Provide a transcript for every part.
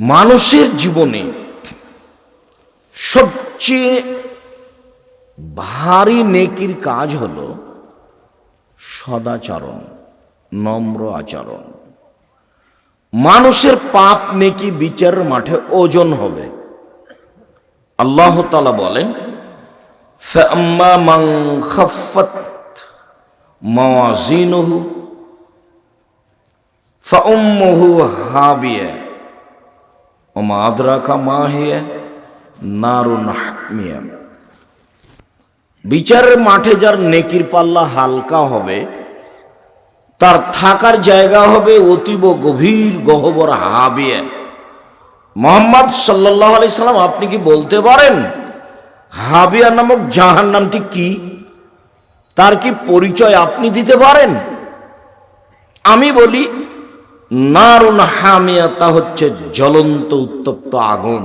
মানুষের জীবনে সবচেয়ে ভারী নেকির কাজ হল সদাচরণ, নম্র আচরণ। মানুষের পাপ, নেকি বিচারের মাঠে ওজন হবে। আল্লাহ তালা বলেন মাওয়াজিনহু, ফাউম্মহু হাবিয়া। ওমা আদরাকা মা হিয়া নারুন বিচারের মাঠে যার নেকির পাল্লা হালকা হবে, তার থাকার জায়গা হবে অতীব গভীর গহবর হাবিয়া। মোহাম্মদ সাল্লাহ আলি সাল্লাম, আপনি কি বলতে পারেন? হাবিয়া নামক জাহান নামটি কি? তার কি পরিচয় আপনি দিতে পারেন? আমি বলি নারুন হামিয়া, তা হচ্ছে জ্বলন্ত উত্তপ্ত আগুন।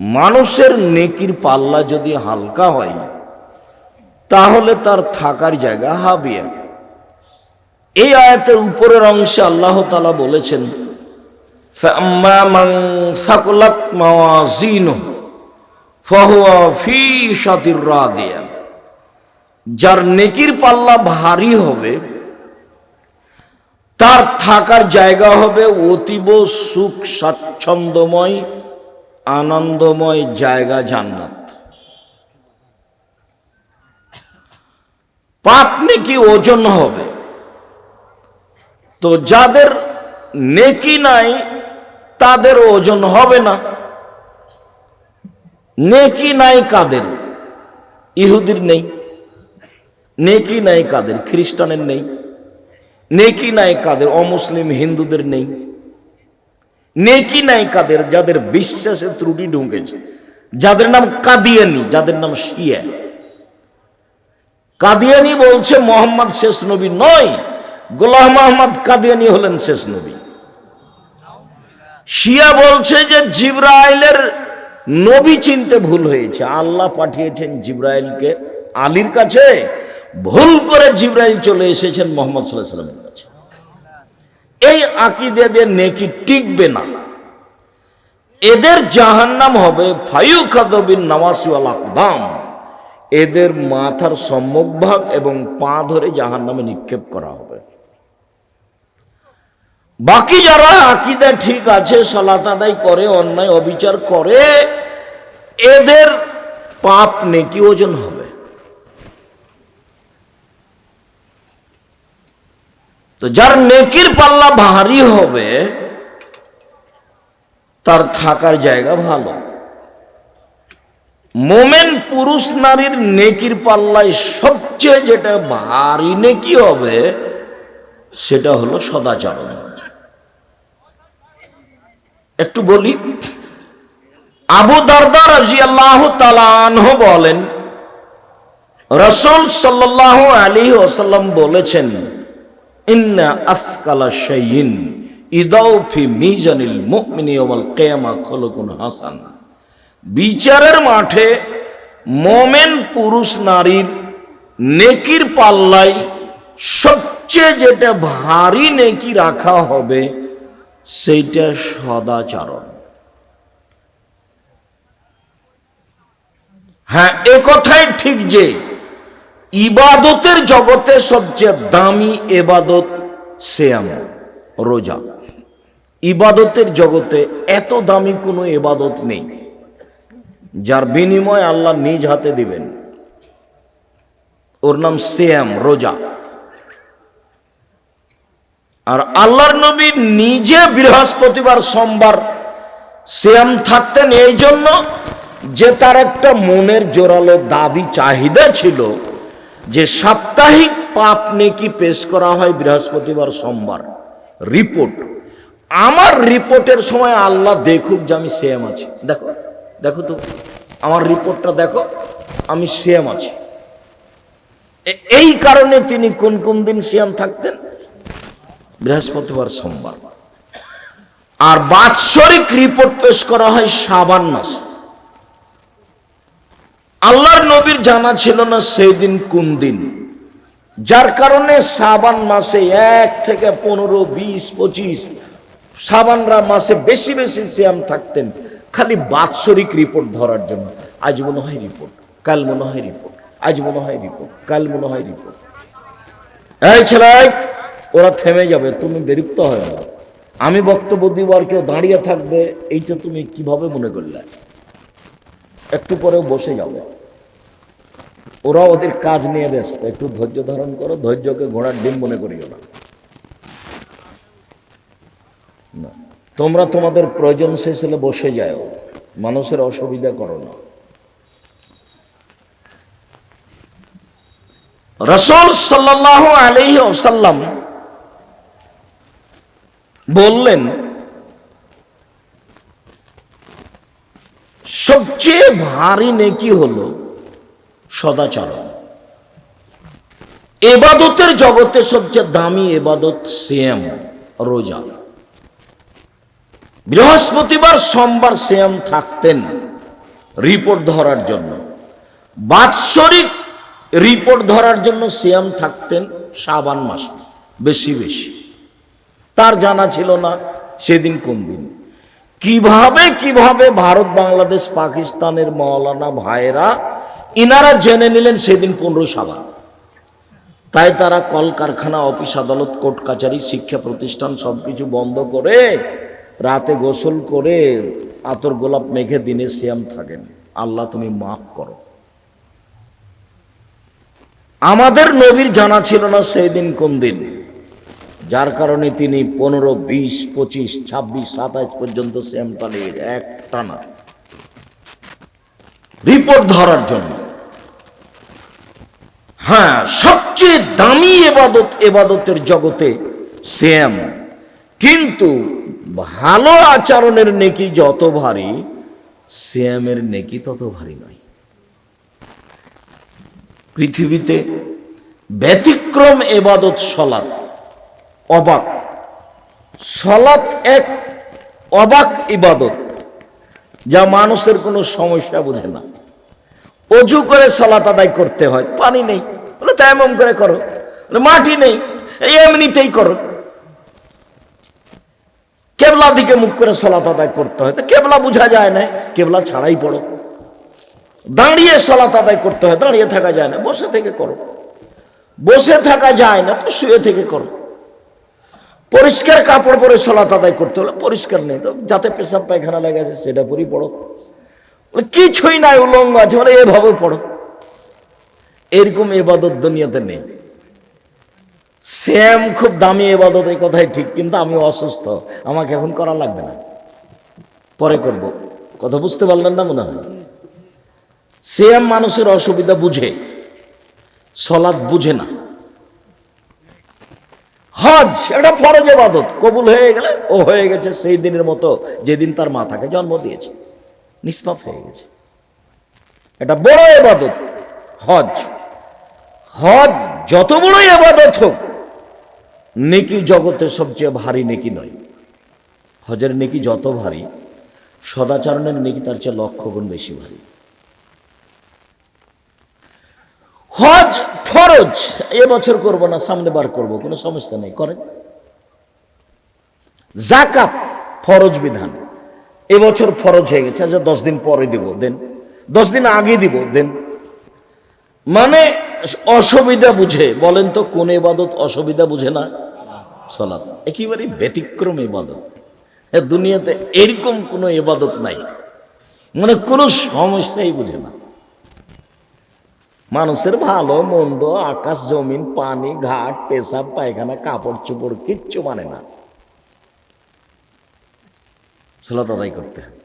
মানুষের নেকির পাল্লা যদি হালকা হয়, তাহলে তার থাকার জায়গা হাবিয়া। এই আয়াতের উপরের অংশে আল্লাহ তালা বলেছেন যার নেকির পাল্লা ভারী হবে তার থাকার জায়গা হবে অতীব সুখ, স্বাচ্ছন্দ্যময়, আনন্দময় জায়গা জান্নাত। পাপ নেকি ওজন হবে? তো যাদের নেকি নাই, তাদের ওজন হবে না। নেকি নাই কাদের? ইহুদির নেই। নেকি নাই কাদের? খ্রিস্টানের নেই। নেকি নাই কাদের অমুসলিম হিন্দুদের নেই। নেকি নাই কাদের যাদের বিশ্বাসে ত্রুটি ঢুকেছে, যাদের নাম কাদিয়ানি, যাদের নাম শিয়া। কাদিয়ানি বলছে মোহাম্মদ শেষ নবী নয়, গোলাম আহমদ কাদিয়ানি হলেন শেষ নবী। শিয়া বলছে যে জিব্রাইলের নবী চিনতে ভুল হয়েছে। আল্লাহ পাঠিয়েছেন জিব্রাইলকে আলীর কাছে। ভুল করে জিব্রাইল চলে এসেছেন মোহাম্মদ সাল্লাহ সাল্লামের এই আকিদে দিয়ে নেকি টিকবে না। এদের জাহান্নাম হবে এদের মাথার সম্মুখভাগ এবং পা ধরে জাহান্নামে নিক্ষেপ করা হবে। বাকি যারা আকিদা ঠিক আছে, সালাত আদায় করে, অন্যায় অবিচার করে, এদের পাপ নেকি ওজন হবে। তো যার নেকির পাল্লা ভারী হবে, তার থাকার জায়গা ভালো। মোমেন পুরুষ নারীর নেকির পাল্লায় সবচেয়ে যেটা ভারী নেকি হবে, সেটা হলো সদাচরণ। একটু বলি, আবু দারদা রাজি আল্লাহ তালানহ বলেন, রসুল সাল্লাহ আলী ওসাল্লাম বলেছেন ইন্না ফি হাসান। বিচারের মাঠে মোমেন পুরুষ নারীর নেকির পাল্লাই সবচেয়ে যেটা ভারী নেকি রাখা হবে, সেইটা সদাচরণ। হ্যাঁ এ কথাই ঠিক যে ইবাদতের জগতে সবচেয়ে দামি এবাদত শ্যাম রোজা। ইবাদতের জগতে এত দামি কোনো এবাদত নেই, যার বিনিময় আল্লাহ নিজ হাতে দিবেন। ওর নাম শ্যাম রোজা। আর আল্লাহর নবী নিজে বৃহস্পতিবার, সোমবার শ্যাম থাকতেন। এই জন্য যে তার একটা মনের জোরালো দাবি, চাহিদা ছিল যে সাপ্তাহিক পাপ নেকি পেশ করা হয় বৃহস্পতিবার সোমবার। রিপোর্ট। আমার রিপোর্টের সময় আল্লাহ দেখুক যে আমি সেম আছি। দেখো দেখো তো, আমার রিপোর্টটা দেখো, আমি সেম আছি। এই কারণে তিনি কোন কোন দিন সিয়াম থাকতেন? বৃহস্পতিবার সোমবার। আর বাৎসরিক রিপোর্ট পেশ করা হয় সাবান মাসে। আল্লাহর নবীর জানা ছিল না সেই দিন কোন দিন। যার কারণে সাবান মাসে এক থেকে পনেরো, বিশ, পঁচিশ, সাবানরা মাসে বেশি বেশি সিয়াম থাকতেন। খালি বাৎসরিক রিপোর্ট ধরার জন্য। আজ মনে হয় রিপোর্ট কাল মনে হয় রিপোর্ট আজ মনে হয় রিপোর্ট কাল মনে হয় রিপোর্ট এই ছেলে ওরা থেমে যাবে, তুমি বিরক্ত হয় না। আমি বক্তব্য দিব আর কেউ দাঁড়িয়ে থাকবে, এইটা তুমি কীভাবে মনে করলে? একটু পরেও বসে যাবে ওরা ওদের কাজ নিয়ে ব্যস্ত। একটু ধৈর্য ধারণ করো, ধৈর্যকে ঘোড়ার ডিম মনে করিও না। তোমরা তোমাদের প্রয়োজন শেষ হলে বসে যাও। মানুষের অসুবিধা করো না। রসুল সাল্লাহ আলহি ওসাল্লাম বললেন সবচেয়ে ভারী নেকি হলো সদাচরণ। এবাদতের জগতে সবচেয়ে দামি এবাদত সিয়াম, রোজা। বৃহস্পতিবার, সোমবার সিয়াম থাকতেন রিপোর্ট ধরার জন্য। বাৎসরিক রিপোর্ট ধরার জন্য সিয়াম থাকতেন শাবান মাসে, বেশি বেশি। তার জানা ছিল না, সেদিন কোন দিন। কীভাবে কীভাবে ভারত, বাংলাদেশ, পাকিস্তানের মৌলানা ভাইরা ইনারা জেনে নিলেন সেদিন পনেরো সাবান তাই তারা কলকারখানা, অফিস আদালত, কোর্ট কাচারি, শিক্ষা প্রতিষ্ঠান সবকিছু বন্ধ করে, রাতে গোসল করে আতর গোলাপ মেঘে দিনে সিয়াম থাকেন। আল্লাহ তুমি মাফ করো। আমাদের নবীর জানা ছিল না সেই দিন কোন দিন। যার কারণে তিনি পনেরো, বিশ, পঁচিশ, ছাব্বিশ, সাতাইশ পর্যন্ত নিয়ে এক টানা রিপোর্ট ধরার জন্য। হ্যাঁ সবচেয়ে দামি এবাদত, এবাদতের জগতে শ্যাম। কিন্তু ভালো আচরণের নেকি যত ভারী, শ্যামের নেকি তত ভারী নয়। পৃথিবীতে ব্যতিক্রম এবাদত সলাৎ। অবাক। সলাৎ এক অবাক ইবাদত যা মানুষের কোনো সমস্যা বোঝে না। অজু করে সলাত আদায় করতে হয় পানি নেই। বলে তেমন করে করো। বলে, মাটি নেই এমনিতেই করো। কেবলা দিকে মুখ করে সলাত আদায় করতে হয়। তো কেবলা বোঝা যায় না কেবলা ছাড়াই পড়ো। দাঁড়িয়ে সলাত আদায় করতে হয় দাঁড়িয়ে থাকা যায় না বসে থেকে করো। বসে থাকা যায় না তো শুয়ে থেকে করো। পরিষ্কার কাপড় পরে সলাত আদায় করতে হলে পরিষ্কার নেই। তো যাতে পেশাব পায়খানা লেগেছে সেটা পরেই পড়ো। কিছুই নাই উলঙ্গ আছে। মানে এভাবে পড়ো। এরকম এবাদত দুনিয়াতে নেই। শ্যাম খুব দামি এবাদত, এই কথাই ঠিক, কিন্তু আমি অসুস্থ। আমাকে এখন করা লাগবে না। পরে করব। কথা বুঝতে পারলেন না মনে হয়? শ্যাম মানুষের অসুবিধা বুঝে। সলাদ বুঝে না। হজ, এটা ফরজ এবাদত কবুল হয়ে গেলে ও হয়ে গেছে সেই দিনের মতো যেদিন তার মাথাকে জন্ম দিয়েছে। নিষ্পাপ হয়ে গেছে। এটা বড় এবাদত হজ। হজ যত বড় এবাদত হোক, নেকি জগতে সবচেয়ে ভারী নেকি নয়। হজের নেকি যত ভারী, সদাচরণের নেকি তার চেয়ে লক্ষ গুণ বেশি ভারী। হজ ফরজ এবছর করব না, সামনে বার করব, কোনো সমস্যা নেই, করেন। জাকাত ফরজ বিধান। এবছর ফরজ হয়ে গেছে আচ্ছা দশ দিন পরে দিব, দেন। দশ দিন আগে দিব, দেন। মানে অসুবিধা বুঝে, বলেন তো, কোন এবাদত অসুবিধা বুঝে না? সলাৎ একেবারে ব্যতিক্রম এবাদত এ দুনিয়াতে এরকম কোনো এবাদত নাই। মানে কোনো সমস্যাই বুঝে না। মানুষের ভালো, মন্দ, আকাশ, জমিন, পানি, ঘাট, পেশাব, পায়খানা, কাপড় চোপড় কিচ্ছু মানে না। সলাত করতে।